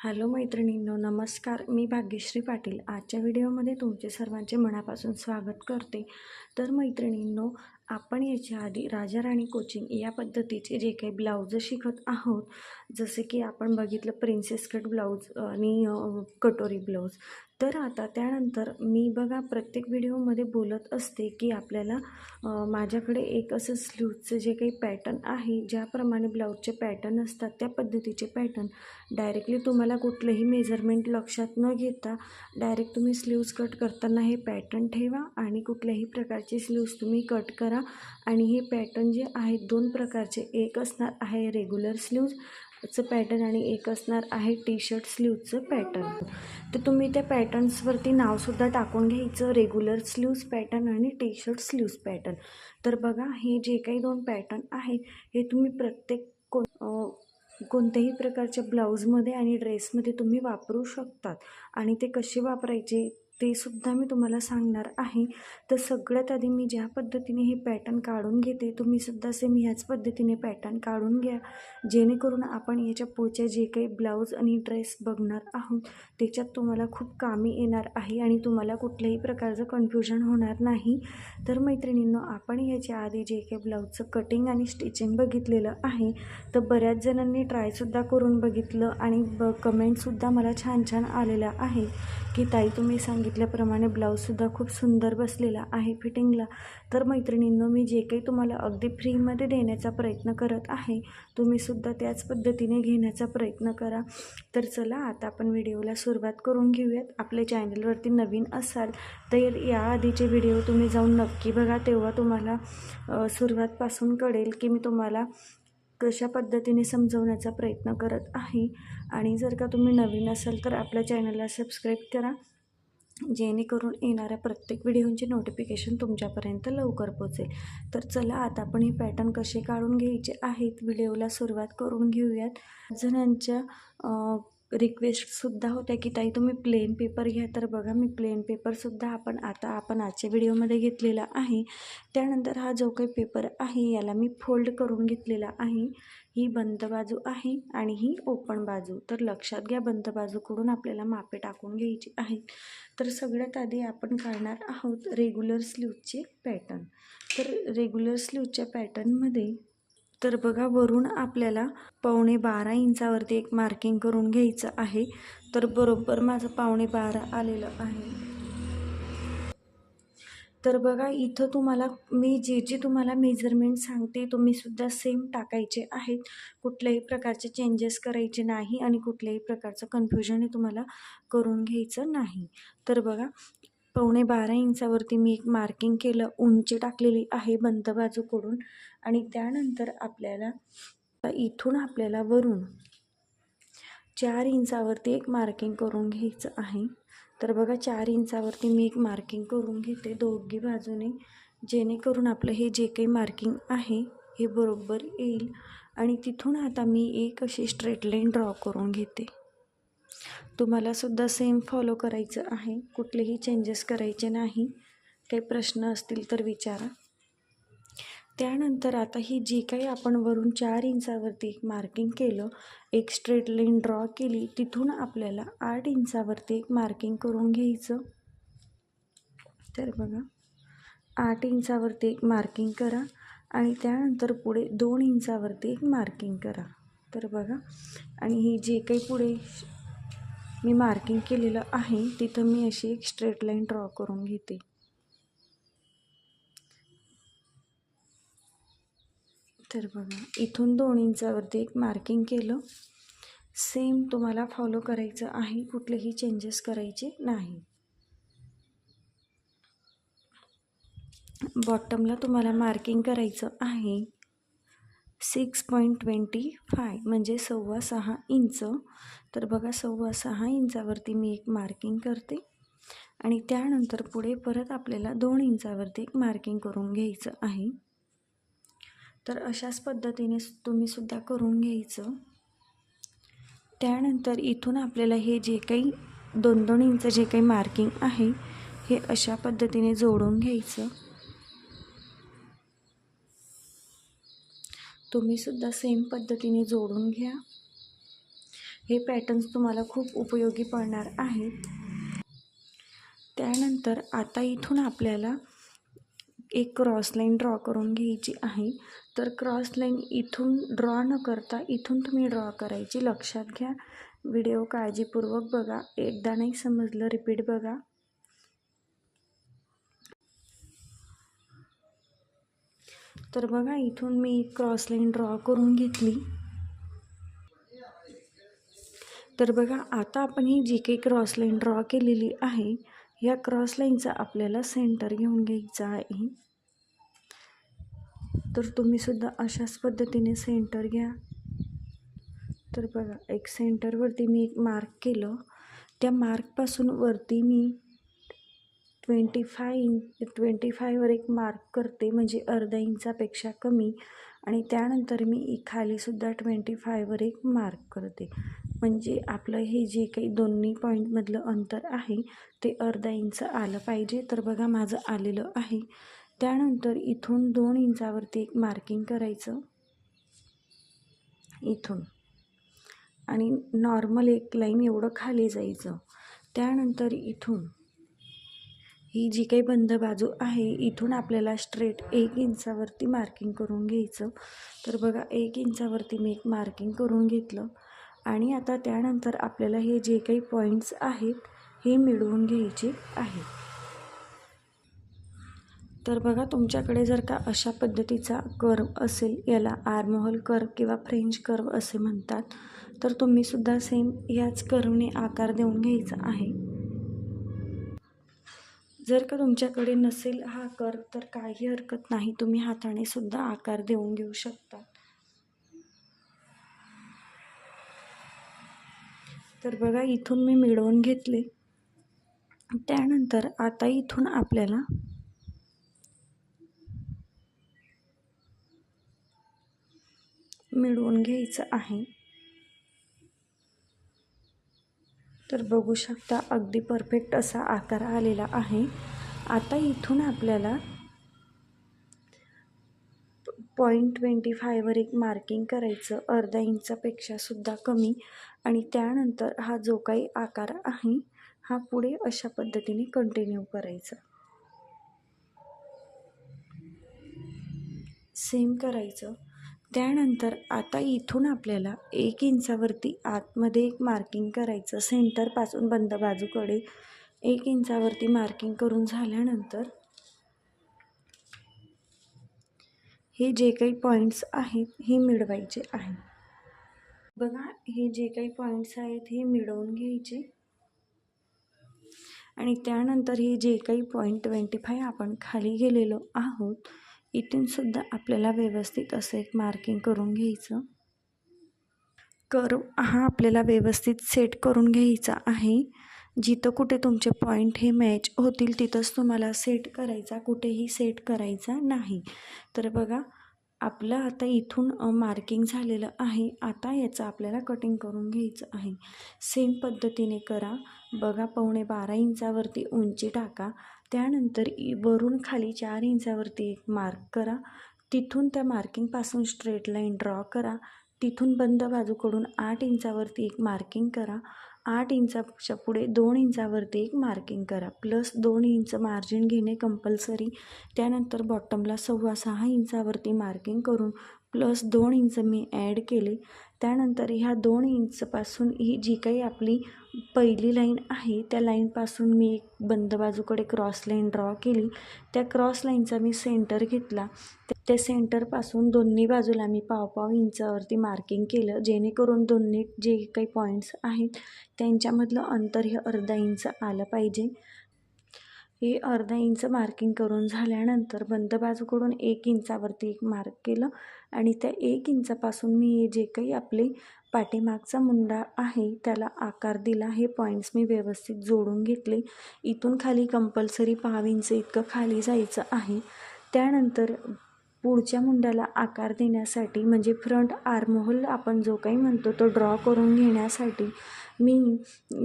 Hello मैत्रिणींनो नमस्कार. मी भाग्यश्री पाटील. आजच्या व्हिडिओमध्ये तुमचे सर्वांचे मनापासून स्वागत करते. तर मैत्रिणींनो आपण याच्या आधी राजा राणी कोचिंग या पद्धतीचे जे काही ब्लाऊज शिकत आहोत जसे की आपण बघितलं प्रिन्सेस कट ब्लाऊज आणि कटोरी ब्लाऊज तर आता त्यानंतर मी बघा प्रत्येक व्हिडिओमध्ये बोलत असते की आपल्याला माझ्याकडे एक असं स्लीवचं जे काही पॅटर्न आहे ज्याप्रमाणे ब्लाऊजचे पॅटर्न असतात त्या पद्धतीचे पॅटर्न. डायरेक्टली तुम्हाला कुठलंही मेजरमेंट लक्षात न घेता डायरेक्ट तुम्ही स्लीव्ज कट करताना हे पॅटर्न ठेवा आणि कुठल्याही प्रकारचे स्लीव्ज तुम्ही कट करा. आणि हे पॅटर्न जे आहेत दोन प्रकारचे. एक असणार आहे रेग्युलर चं पॅटर्न आणि एक असणार आहे टी शर्ट स्लीवचं पॅटर्न तर तुम्ही त्या पॅटर्न्सवरती नावसुद्धा टाकून घ्यायचं रेग्युलर स्लीव्स पॅटर्न आणि टी शर्ट स्लीव्स पॅटर्न तर बघा हे जे काही दोन पॅटर्न आहेत हे तुम्ही प्रत्येक कोण कोणत्याही प्रकारच्या ब्लाऊजमध्ये आणि ड्रेसमध्ये तुम्ही वापरू शकतात. आणि ते कसे वापरायचे ते सुद्धा मी तुम्हाला सांगणार आहे. तर सगळ्यात आधी मी ज्या पद्धतीने हे पॅटर्न काढून घेते तुम्ही सुद्धा सेम ह्याच पद्धतीने पॅटर्न काढून घ्या. जेणेकरून आपण याच्या पुढच्या जे काही ब्लाऊज आणि ड्रेस बघणार आहोत त्याच्यात तुम्हाला खूप कामी येणार आहे आणि तुम्हाला कुठल्याही प्रकारचं कन्फ्युजन होणार नाही. तर मैत्रिणींनो आपण याच्या आधी जे काही ब्लाऊजचं कटिंग आणि स्टिचिंग बघितलेलं आहे तर बऱ्याच जणांनी ट्रायसुद्धा करून बघितलं आणि ब कमेंटसुद्धा मला छान छान आलेल्या आहे की ताई तुम्ही सांगितल्याप्रमाणे ब्लाऊजसुद्धा खूप सुंदर बसलेला आहे फिटिंगला तर मैत्रिणींनो मी जे काही तुम्हाला अगदी फ्रीमध्ये देण्याचा प्रयत्न करत आहे तुम्हीसुद्धा त्याच पद्धतीने घेण्याचा प्रयत्न करा. तर चला आता आपण व्हिडिओला सुरुवात करून घेऊयात. आपल्या चॅनलवरती नवीन असाल तर या आधीचे व्हिडिओ तुम्ही जाऊन नक्की बघा. तेव्हा तुम्हाला सुरुवातपासून कळेल की मी तुम्हाला कशा पद्धतीने समजवण्याचा प्रयत्न करत आहे. आणि जर का तुम्ही नवीन असाल तर आपल्या चॅनलला सबस्क्राईब करा. जेणेकरून येणाऱ्या प्रत्येक व्हिडिओचे नोटिफिकेशन तुमच्यापर्यंत लवकर पोचेल तर चला आता आपण हे पॅटर्न कसे काढून घ्यायचे आहेत व्हिडिओला सुरुवात करून घेऊयात. जणांच्या रिक्वेस्टसुद्धा होत्या की ताई तुम्ही प्लेन पेपर घ्या. तर बघा मी प्लेन पेपरसुद्धा आपण आता आपण आजच्या व्हिडिओमध्ये घेतलेला आहे. त्यानंतर हा जो काही पेपर आहे याला मी फोल्ड करून घेतलेला आहे. ही बंद बाजू आहे आणि ही ओपन बाजू. तर लक्षात घ्या बंद बाजूकडून आपल्याला मापे टाकून घ्यायची आहेत. तर सगळ्यात आधी आपण काढणार आहोत रेग्युलर स्लीवचे पॅटर्न तर रेग्युलर स्लीवच्या पॅटर्नमध्ये तर बघा वरून आपल्याला पावणे बारा इंचावरती एक मार्किंग करून घ्यायचं आहे. तर बरोबर माझं पावणे बारा आलेलं आहे. तर बघा इथं तुम्हाला मी जे जे तुम्हाला मेजरमेंट सांगते तुम्ही सुद्धा सेम टाकायचे आहेत. कुठल्याही प्रकारचे चेंजेस करायचे नाही आणि कुठल्याही प्रकारचं कन्फ्युजन हे तुम्हाला करून घ्यायचं नाही. तर बघा पावणे बारा इंचावरती मी एक मार्किंग केलं उंची टाकलेली आहे बंद बाजूकडून आणि त्यानंतर आपल्याला इथून आपल्याला वरून चार इंचावरती एक मार्किंग करून घ्यायचं आहे. तर बघा चार इंचावरती मी एक मार्किंग करून घेते दोघी बाजूने. जेणेकरून आपलं हे जे काही मार्किंग आहे हे बरोबर येईल. आणि तिथून आता मी एक अशी स्ट्रेट लाईन ड्रॉ करून घेते. तुम्हाला सुद्धा सेम फॉलो करायचं आहे. कुठलेही चेंजेस करायचे नाही. काही प्रश्न असतील तर विचारा. त्यानंतर आता ही जी काही आपण वरून चार इंचावरती एक मार्किंग केलं एक स्ट्रेट लाईन ड्रॉ केली तिथून आपल्याला आठ इंचावरती एक मार्किंग करून घ्यायचं. तर बघा आठ इंचावरती एक मार्किंग करा आणि त्यानंतर पुढे दोन इंचावरती एक मार्किंग करा. तर बघा आणि ही जे काही पुढे मी मार्किंग केलेलं आहे तिथं मी अशी एक स्ट्रेट लाईन ड्रॉ करून घेते. तर बघा इथून दोन इंचावरती एक मार्किंग केलं. सेम तुम्हाला फॉलो करायचं आहे कुठलेही चेंजेस करायचे नाही. बॉटमला तुम्हाला मार्किंग करायचं आहे. सिक्स पॉईंट ट्वेंटी फाय म्हणजे सव्वा सहा इंच. तर बघा सव्वा सहा इंचावरती मी एक मार्किंग करते. आणि त्यानंतर पुढे परत आपल्याला दोन इंचावरती एक मार्किंग करून घ्यायचं आहे. तर अशाच पद्धतीने तुम्ही सुद्धा करून घ्यायचं. त्यानंतर इथून आपल्याला हे जे काही दोन दोन इंच जे काही मार्किंग आहे हे अशा पद्धतीने जोडून घ्यायचं. तुम्हीसुद्धा सेम पद्धतीने जोडून घ्या. हे पॅटर्न्स तुम्हाला खूप उपयोगी पडणार आहेत. त्यानंतर आता इथून आपल्याला एक क्रॉस लाईन ड्रॉ करून घ्यायची आहे. तर क्रॉस लाईन इथून ड्रॉ न करता इथून तुम्ही ड्रॉ करायची. लक्षात घ्या. व्हिडिओ काळजीपूर्वक बघा. एकदा नाही समजलं रिपीट बघा. तर बघा इथून मी क्रॉस लाईन ड्रॉ करून घेतली. तर बघा आता आपण ही जी काही क्रॉस लाईन ड्रॉ केलेली आहे या क्रॉस लाईनचा आपल्याला सेंटर घेऊन घ्यायचा आहे. तर तुम्ही सुद्धा अशाच पद्धतीने सेंटर घ्या. तर बघा एक सेंटरवरती मी एक मार्क केलं. त्या मार्कपासून वरती मी ट्वेंटी फाय इंच ट्वेंटी फायवर एक मार्क करते म्हणजे अर्धा इंचापेक्षा कमी. आणि त्यानंतर मी खालीसुद्धा ट्वेंटी फायवर एक मार्क करते. म्हणजे आपलं हे जे काही दोन्ही पॉईंटमधलं अंतर आहे ते अर्धा इंच आलं पाहिजे. तर बघा माझं आलेलं आहे. त्यानंतर इथून दोन इंचावरती एक मार्किंग करायचं. इथून. आणि नॉर्मल एक लाईन एवढं खाली जायचं. त्यानंतर इथून. ही जी काही बंद बाजू आहे इथून आपल्याला स्ट्रेट एक इंचावरती मार्किंग करून घ्यायचं. तर बघा एक इंचावरती मी एक मार्किंग करून घेतलं. आणि आता त्यानंतर आपल्याला हे जे काही पॉईंट्स आहेत हे मिळवून घ्यायचे आहेत तर बघा तुमच्याकडे जर का अशा पद्धतीचा कर्व असेल याला आर्महोल कर्व किंवा फ्रेंच कर्व असे म्हणतात तर तुम्हीसुद्धा सेम याच कर्वने आकार देऊन घ्यायचा आहे. जर का तुमच्याकडे नसेल हा कर तर काही हरकत नाही. तुम्ही हाताने सुद्धा आकार देऊन घेऊ शकता. तर बघा इथून मी मिळवून घेतले. त्यानंतर आता इथून आपल्याला मिळवून घ्यायचं आहे. तर बघू शकता अगदी परफेक्ट असा आकार आलेला आहे. आता इथून आपल्याला पॉईंट ट्वेंटी फायवर एक मार्किंग करायचं. अर्धा इंचापेक्षा सुद्धा कमी. आणि त्यानंतर हा जो काही आकार आहे हा पुढे अशा पद्धतीने कंटिन्यू करायचा. सेम करायचं. त्यानंतर आता इथून आपल्याला एक इंचावरती आतमध्ये एक मार्किंग करायचं. सेंटरपासून बंद बाजूकडे एक इंचावरती मार्किंग करून झाल्यानंतर हे जे काही पॉईंट्स आहेत हे मिळवायचे आहे बघा हे जे काही पॉईंट्स आहेत हे मिळवून घ्यायचे. आणि त्यानंतर हे जे काही पॉईंट ट्वेंटी फाय आपण खाली गेलेलो आहोत इथूनसुद्धा आपल्याला व्यवस्थित असं एक मार्किंग करून घ्यायचं. कर्व हा आपल्याला व्यवस्थित सेट करून घ्यायचा आहे. जिथं कुठे तुमचे पॉईंट हे मॅच होतील तिथंच तुम्हाला सेट करायचा कुठेही सेट करायचा नाही. तर बघा आपलं आता इथून मार्किंग झालेलं आहे. आता याचं आपल्याला कटिंग करून घ्यायचं आहे. सेम पद्धतीने करा. बघा पावणे बारा इंचावरती उंची टाका. त्यानंतर वरून खाली चार इंचावरती एक मार्क करा. तिथून त्या मार्किंगपासून स्ट्रेट लाईन ड्रॉ करा. तिथून बंद बाजूकडून आठ इंचावरती एक मार्किंग करा. आठ इंचापेक्षा पुढे दोन इंचावरती एक मार्किंग करा. प्लस दोन इंच मार्जिन घेणे कंपल्सरी त्यानंतर बॉटमला सव्वा सहा इंचावरती मार्किंग करून प्लस दोन इंच मी ॲड केले. त्यानंतर ह्या दोन इंचपासून ही जी काही आपली पहिली लाईन आहे त्या लाईनपासून मी एक बंद बाजूकडे क्रॉस लाईन ड्रॉ केली. त्या क्रॉस लाईनचा मी सेंटर घेतला. त्या सेंटरपासून दोन्ही बाजूला मी पाव पाव इंचावरती मार्किंग केलं. जेणेकरून दोन्ही जे काही पॉईंट्स आहेत त्यांच्यामधलं अंतर हे अर्धा इंच आलं पाहिजे. हे अर्धा इंच मार्किंग करून झाल्यानंतर बंद बाजूकडून एक इंचावरती एक मार्क केलं. आणि त्या एक इंचापासून मी जे काही आपले पाठीमागचा मुंडा आहे त्याला आकार दिला. हे पॉईंट्स मी व्यवस्थित जोडून घेतले. इथून खाली कंपल्सरी पाव इंच इतकं खाली जायचं आहे. त्यानंतर पुढच्या मुंड्याला आकार देण्यासाठी म्हणजे फ्रंट आर्महोल आपण जो काही म्हणतो तो ड्रॉ करून घेण्यासाठी मी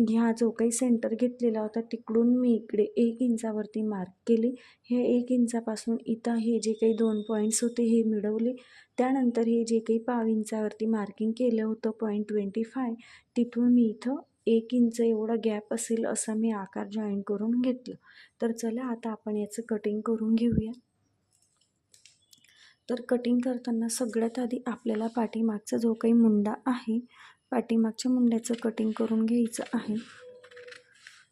ह्या जो काही सेंटर घेतलेला होता तिकडून मी इकडे एक इंचावरती मार्क केले. हे एक इंचापासून इथं हे जे काही दोन पॉईंट्स होते हे मिळवले. त्यानंतर हे जे काही पाव इंचावरती मार्किंग केलं होतं पॉईंट ट्वेंटी फाय तिथून मी इथं एक इंच एवढा गॅप असेल असा मी आकार जॉईन करून घेतलं. तर चला आता आपण याचं कटिंग करून घेऊया. तर कटिंग करताना सगळ्यात आधी आपल्याला पाठीमागचा जो काही मुंडा आहे पाठीमागच्या मुंड्याचं कटिंग करून घ्यायचं आहे.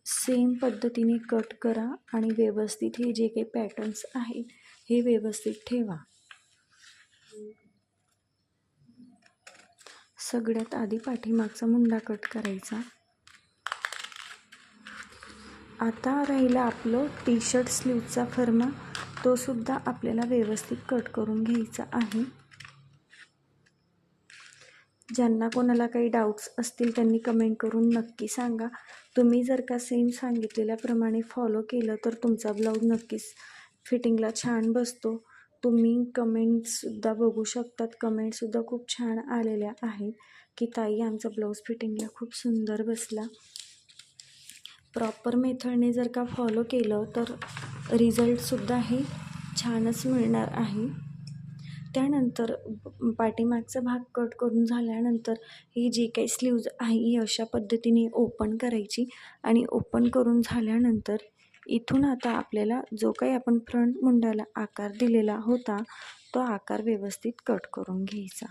सेम पद्धतीने कट करा आणि व्यवस्थित हे जे काही पॅटर्न्स आहेत हे व्यवस्थित ठेवा. सगळ्यात आधी पाठीमागचा मुंडा कट करायचा. आता राहिला आपलं टी शर्ट स्लीवचा फर्मा. तो सुद्धा आपल्याला व्यवस्थित कट करून घ्यायचा आहे. ज्यांना कोणाला काही डाऊट्स असतील त्यांनी कमेंट करून नक्की सांगा. तुम्ही जर का सेम सांगितलेल्याप्रमाणे फॉलो केलं तर तुमचा ब्लाऊज नक्कीच फिटिंगला छान बसतो. तुम्ही कमेंट्ससुद्धा बघू शकतात. कमेंटसुद्धा खूप छान आलेल्या आहेत की ताई आमचा ब्लाऊज फिटिंगला खूप सुंदर बसला. प्रॉपर मेथडने जर का फॉलो केलं तर रिझल्टसुद्धा हे छानच मिळणार आहे. त्यानंतर पाठीमागचा भाग कट करून झाल्यानंतर ही जी काही स्लीव्ज आहे ही अशा पद्धतीने ओपन करायची आणि ओपन करून झाल्यानंतर इथून आता आपल्याला जो काही आपण फ्रंट मुंडाला आकार दिलेला होता तो आकार व्यवस्थित कट करून घ्यायचा.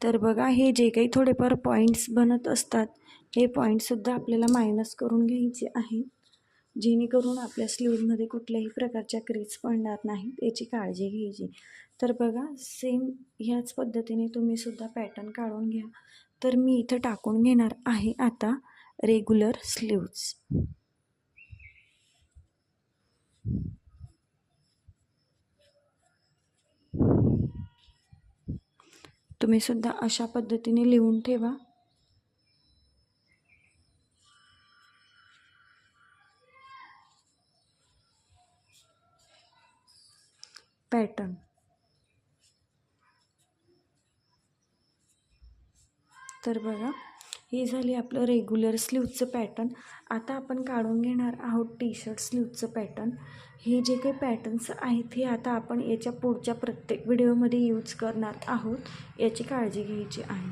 तर बघा हे जे काही थोडेफार पॉईंट्स बनत असतात हे पॉईंटसुद्धा आपल्याला मायनस करून घ्यायचे आहे जेणेकरून आपल्या स्लीवमध्ये कुठल्याही प्रकारच्या क्रीज पडणार नाहीत याची काळजी घ्यायची. तर बघा सेम ह्याच पद्धतीने तुम्ही सुद्धा पॅटर्न काढून घ्या. तर मी इथं टाकून घेणार आहे आता रेग्युलर स्लीव्ज तुम्ही सुद्धा अशा पद्धतीने लिहून ठेवा. पॅटर्न. तर बघा. हे झाले आपलं रेग्युलर स्लीवचं पॅटर्न आता आपण काढून घेणार आहोत टी शर्ट स्लीवचं पॅटर्न हे जे काही पॅटर्न्स आहेत हे आता आपण याच्या पुढच्या प्रत्येक व्हिडिओमध्ये यूज करणार आहोत. याची काळजी घ्यायची आहे.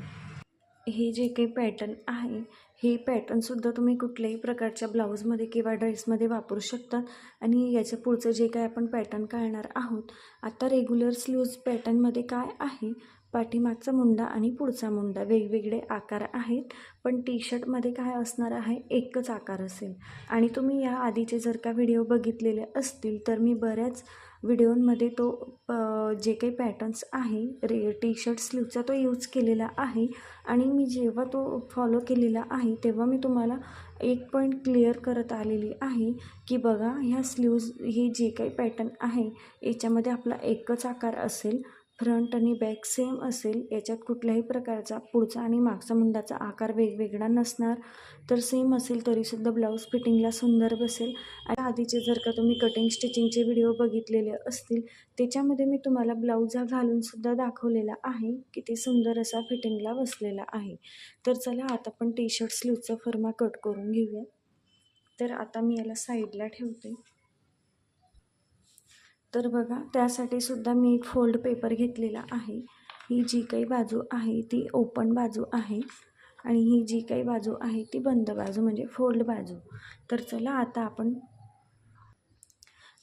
हे जे काही पॅटर्न आहे हे पॅटर्नसुद्धा तुम्ही कुठल्याही प्रकारच्या ब्लाऊजमध्ये किंवा ड्रेसमध्ये वापरू शकतात आणि याच्या पुढचं जे काय आपण पॅटर्न काढणार आहोत आता रेग्युलर स्लीव्ज पॅटर्नमध्ये काय आहे? पाठीमागचा मुंडा आणि पुढचा मुंडा. वेगवेगळे आकार आहेत पण टी शर्टमध्ये काय असणार आहे? एकच आकार असेल. आणि तुम्ही या आधीचे जर का व्हिडिओ बघितलेले असतील तर मी बऱ्याच व्हिडिओमध्ये तो जे काही पॅटर्न्स आहे रे टी शर्ट स्लीवचा तो यूज केलेला आहे. आणि मी जेव्हा तो फॉलो केलेला आहे तेव्हा मी तुम्हाला एक पॉईंट क्लिअर करत आलेली आहे की बघा ह्या स्लीव्ज हे जे काही पॅटर्न आहे याच्यामध्ये आपला एकच आकार असेल. फ्रंट आणि बॅक सेम असेल याच्यात कुठल्याही प्रकारचा पुढचा आणि मागचा मुंडाचा आकार वेगवेगळा नसणार. तर सेम असेल तरीसुद्धा ब्लाऊज फिटिंगला सुंदर बसेल. आणि आधीचे जर का तुम्ही कटिंग स्टिचिंगचे व्हिडिओ बघितलेले असतील त्याच्यामध्ये मी तुम्हाला ब्लाऊज हा घालूनसुद्धा दाखवलेला आहे किती सुंदर असा फिटिंगला बसलेला आहे. तर चला आता आपण टी शर्ट स्लीवचा फर्मा कट करून घेऊया. तर आता मी याला साईडला ठेवते. तर बघा त्यासाठी सुद्धा मी एक फोल्ड पेपर घेतलेला आहे. ही जी काही बाजू आहे ती ओपन बाजू आहे आणि ही जी काही बाजू आहे ती बंद बाजू म्हणजे फोल्ड बाजू. तर चला आता आपण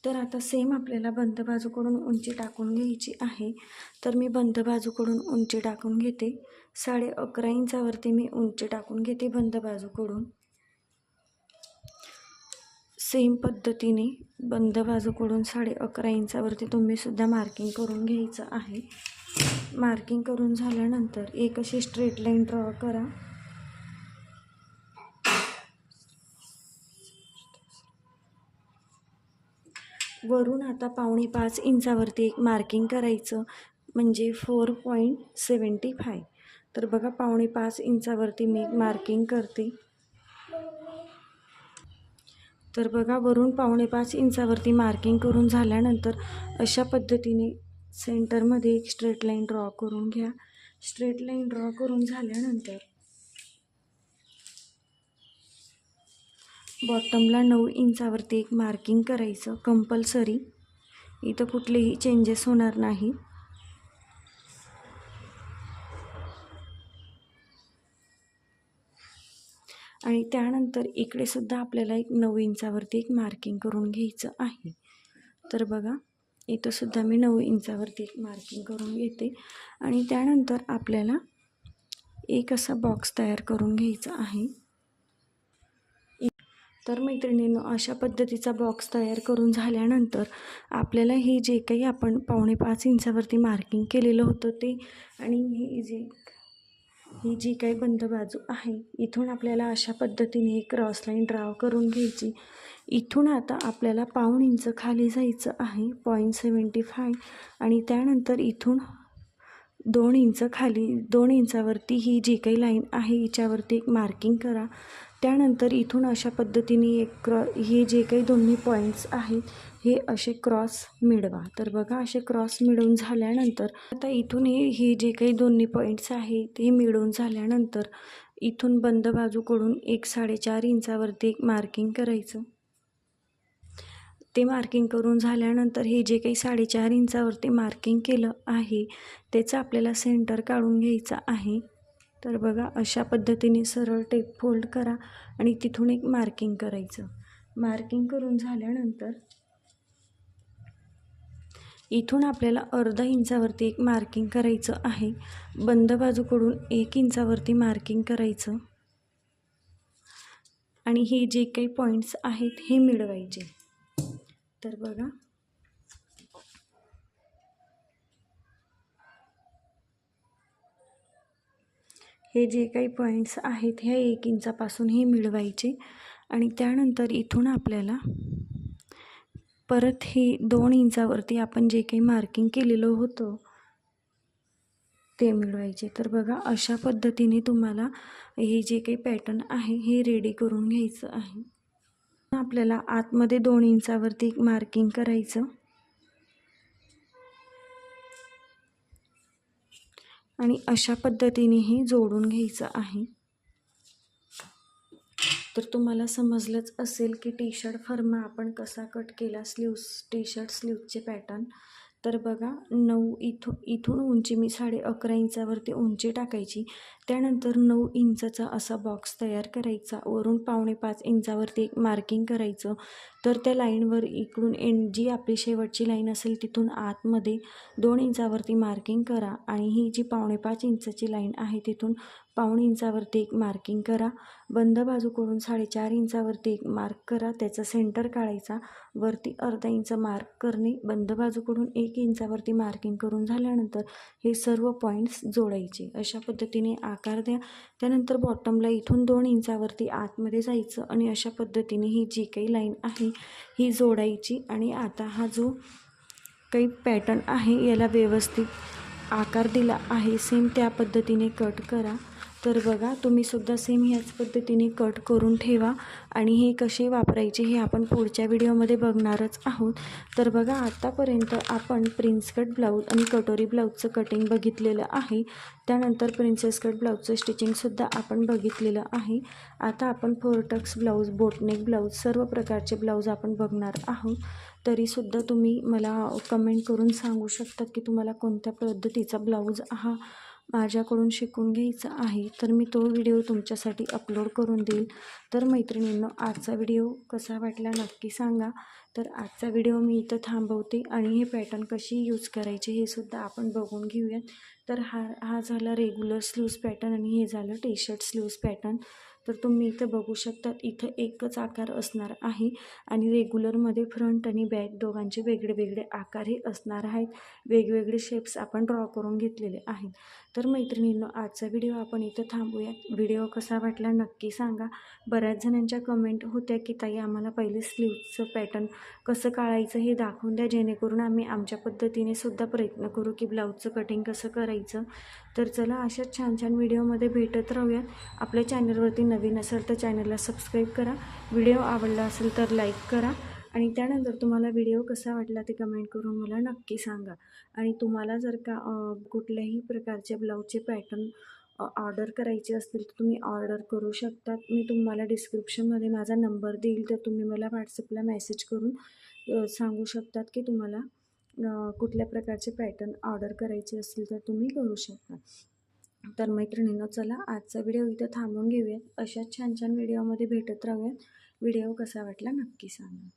तर आता सेम आपल्याला बंद बाजूकडून उंची टाकून घ्यायची आहे. तर मी बंद बाजूकडून उंची टाकून घेते. साडे अकरा इंचावरती मी उंची टाकून घेते बंद बाजूकडून. सेम पद्धतीने बंद बाजूकडून साडे अकरा इंचावरती तुम्हीसुद्धा मार्किंग करून घ्यायचं आहे. मार्किंग करून झाल्यानंतर एक अशी स्ट्रेट लाईन ड्रॉ करा. वरून आता पावणे पाच इंचावरती एक मार्किंग करायचं म्हणजे फोर पॉईंट सेवन्टी फाय तर बघा पावणे पाच इंचावरती मी एक मार्किंग करते. तर बघा वरून पावणे पाच इंचावरती मार्किंग करून झाल्यानंतर अशा पद्धतीने सेंटरमध्ये एक स्ट्रेट लाईन ड्रॉ करून घ्या. स्ट्रेट लाईन ड्रॉ करून झाल्यानंतर बॉटमला नऊ इंचावरती एक मार्किंग करायचं कंपल्सरी. इथं कुठलेही चेंजेस होणार नाही. आणि त्यानंतर इकडे सुद्धा आपल्याला एक नऊ इंचावरती एक मार्किंग करून घ्यायचं आहे. तर बघा इथं सुद्धा मी नऊ इंचावरती एक मार्किंग करून घेते. आणि त्यानंतर आपल्याला एक असा बॉक्स तयार करून घ्यायचा आहे. तर मैत्रिणींनो अशा पद्धतीचा बॉक्स तयार करून झाल्यानंतर आपल्याला हे जे काही आपण पावणे पाच इंचावरती मार्किंग केलेलं होतं ते आणि हे जे ही जी काही बंद बाजू आहे इथून आपल्याला अशा पद्धतीने एक क्रॉस लाईन ड्राव करून घ्यायची. इथून आता आपल्याला पाऊण इंच खाली जायचं आहे पॉईंट सेवन्टी फाय आणि त्यानंतर इथून दोन इंच खाली दोन इंचावरती ही जी काही लाईन आहे हिच्यावरती एक मार्किंग करा. त्यानंतर इथून अशा पद्धतीने एक क्रॉ हे जे काही दोन्ही पॉईंट्स आहेत हे असे क्रॉस मिळवा. तर बघा असे क्रॉस मिळवून झाल्यानंतर आता इथून हे हे जे काही दोन्ही पॉईंट्स आहेत हे मिळवून झाल्यानंतर इथून बंद बाजूकडून एक साडेचार इंचावरती एक मार्किंग करायचं. ते मार्किंग करून झाल्यानंतर हे जे काही साडेचार इंचावरती मार्किंग केलं आहे त्याचं आपल्याला सेंटर काढून घ्यायचं आहे. तर बघा अशा पद्धतीने सरळ टेप फोल्ड करा आणि तिथून एक मार्किंग करायचं. मार्किंग करून झाल्यानंतर इथून आपल्याला अर्धा इंचावरती एक मार्किंग करायचं आहे. बंद बाजूकडून एक इंचावरती मार्किंग करायचं. आणि हे जे काही पॉईंट्स आहेत हे मिळवायचे. तर बघा. हे जे काही पॉईंट्स आहेत ह्या एक इंचापासून हे मिळवायचे. आणि त्यानंतर इथून आपल्याला परत हे दोन इंचावरती आपण जे काही मार्किंग केलेलं होतं ते मिळवायचे. तर बघा अशा पद्धतीने तुम्हाला हे जे काही पॅटर्न आहे हे रेडी करून घ्यायचं आहे. आपल्याला आतमध्ये दोन इंचावरती एक मार्किंग करायचं. आणि अशा पद्धतीने हे जोडून घ्यायचं आहे. तर तुम्हाला समजलंच असेल की टी शर्ट फर्मा आपण कसा कट केला स्लीव्स टी शर्ट स्लीव्जचे पॅटर्न तर बघा नऊ इथून इथून उंची मी साडे अकरा इंचावरती उंची टाकायची. त्यानंतर नऊ इंचाचा असा बॉक्स तयार करायचा. वरून पावणे पाच इंचावरती एक मार्किंग करायचं. तर त्या लाईनवर इकडून एंड जी आपली शेवटची लाईन असेल तिथून आतमध्ये दोन इंचावरती मार्किंग करा आणि ही जी पावणेपाच इंचाची लाईन आहे तिथून पाऊण इंचावरती एक मार्किंग करा. बंद बाजूकडून साडेचार इंचावरती एक मार्क करा. त्याचा सेंटर काढायचा. वरती अर्धा इंच मार्क करणे. बंद बाजूकडून एक इंचावरती मार्किंग करून झाल्यानंतर हे सर्व पॉईंट्स जोडायचे. अशा पद्धतीने आकार द्या. त्यानंतर बॉटमला इथून दोन इंचावरती आतमध्ये जायचं आणि अशा पद्धतीने ही जी काही लाईन आहे ही जोडायची. आणि आता हा जो काही पॅटर्न आहे याला व्यवस्थित आकार दिला आहे सेम त्या पद्धतीने कट करा. तर बघा तुम्हीसुद्धा सेम ह्याच पद्धतीने कट करून ठेवा आणि हे कसे वापरायचे हे आपण पुढच्या व्हिडिओमध्ये बघणारच आहोत. तर बघा आत्तापर्यंत आपण प्रिन्स कट ब्लाऊज आणि कटोरी ब्लाऊजचं कटिंग बघितलेलं आहे. त्यानंतर प्रिन्सेस कट ब्लाऊजचं स्टिचिंगसुद्धा आपण बघितलेलं आहे. आता आपण फोरटक्स ब्लाऊज बोटनेक ब्लाऊज सर्व प्रकारचे ब्लाऊज आपण बघणार आहोत. तरीसुद्धा तुम्ही मला कमेंट करून सांगू शकता की तुम्हाला कोणत्या पद्धतीचा ब्लाऊज हा माझ्याकडून शिकून घ्यायचा आहे तर मी तो व्हिडिओ तुमच्यासाठी अपलोड करून देईल. तर मैत्रिणींनो आजचा व्हिडिओ कसा वाटला नक्की सांगा. तर आजचा व्हिडिओ मी इथं थांबवते आणि हे पॅटर्न कशी यूज करायचे हे सुद्धा आपण बघून घेऊयात. तर हा हा झाला रेग्युलर स्लीव्स पॅटर्न आणि हे झालं टी शर्ट स्लीव्स पॅटर्न तर तुम्ही इथं बघू शकतात इथं एकच आकार असणार आहे आणि रेग्युलरमध्ये फ्रंट आणि बॅक दोघांचे वेगळे वेगळे आकारही असणार आहेत. वेगवेगळे शेप्स आपण ड्रॉ करून घेतलेले आहेत. तर मैत्रिणींनो आजचा व्हिडिओ आपण इथं थांबूयात. व्हिडिओ कसा वाटला नक्की सांगा. बऱ्याच जणांच्या कमेंट होत्या की ताई आम्हाला पहिले स्लीवचं पॅटर्न कसं काढायचं हे दाखवून द्या जेणेकरून आम्ही आमच्या पद्धतीने सुद्धा प्रयत्न करू की ब्लाऊजचं कटिंग कसं करायचं. तर चला अशाच छान छान व्हिडिओमध्ये भेटत राहूयात आपल्या चॅनलवरती नवीन असेल तर चॅनलला सबस्क्राईब करा. व्हिडिओ आवडला असेल तर लाईक करा. आणि त्यानंतर तुम्हाला व्हिडिओ कसा वाटला ते कमेंट करून मला नक्की सांगा. आणि तुम्हाला जर का कुठल्याही प्रकारचे ब्लाऊजचे पॅटर्न ऑर्डर करायचे असतील तर तुम्ही ऑर्डर करू शकतात. मी तुम्हाला डिस्क्रिप्शनमध्ये माझा नंबर देईल तर तुम्ही मला व्हॉट्सअपला मेसेज करून सांगू शकतात की तुम्हाला कुठल्या प्रकारचे पॅटर्न ऑर्डर करायचे असतील तर तुम्ही करू शकता. तर मैत्रिणींनो चला आजचा व्हिडिओ इथं थांबून घेऊयात. अशाच छान छान व्हिडिओमध्ये भेटत राहूयात. व्हिडिओ कसा वाटला नक्की सांगा.